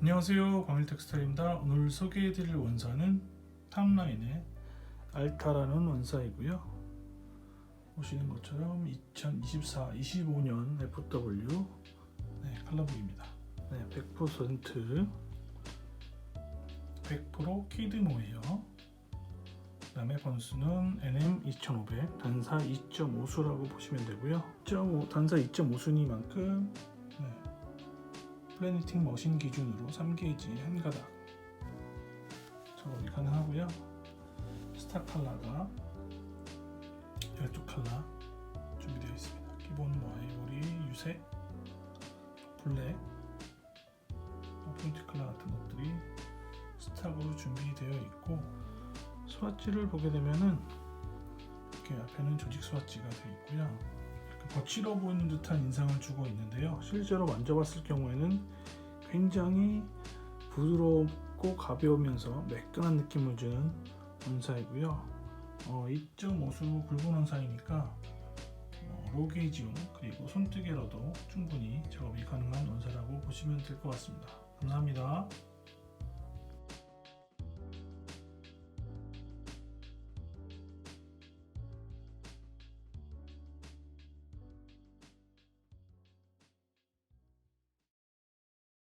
안녕하세요. 광일텍스타일입니다. 오늘 소개해드릴 원사는 탑라인의 알타라는 원사이고요. 보시는 것처럼 2024 25년 FW 네, 칼라북입니다. 네, 100% 100% 키드모예요. 그 다음에 번수는 NM2500 단사 2.5수라고 보시면 되고요. 2.5, 단사 2.5순위만큼 네, 플래니팅 머신 기준으로 3게이지 한 가닥 작업이 가능하고요. 스타 칼라가 12칼라 준비되어 있습니다. 기본 뭐 아이보리, 유색, 블랙, 포인트 칼라 같은 것들이 스탁으로 준비되어 있고 스와치를 보게 되면은 이렇게 앞에는 조직 스와치가 되어 있고요 거칠어 보이는 듯한 인상을 주고 있는데요. 실제로 만져봤을 경우에는 굉장히 부드럽고 가벼우면서 매끈한 느낌을 주는 원사이고요. 어, 2.5수 굵은 원사이니까 어, 로게이지용 그리고 손뜨개로도 충분히 작업이 가능한 원사라고 보시면 될 것 같습니다. 감사합니다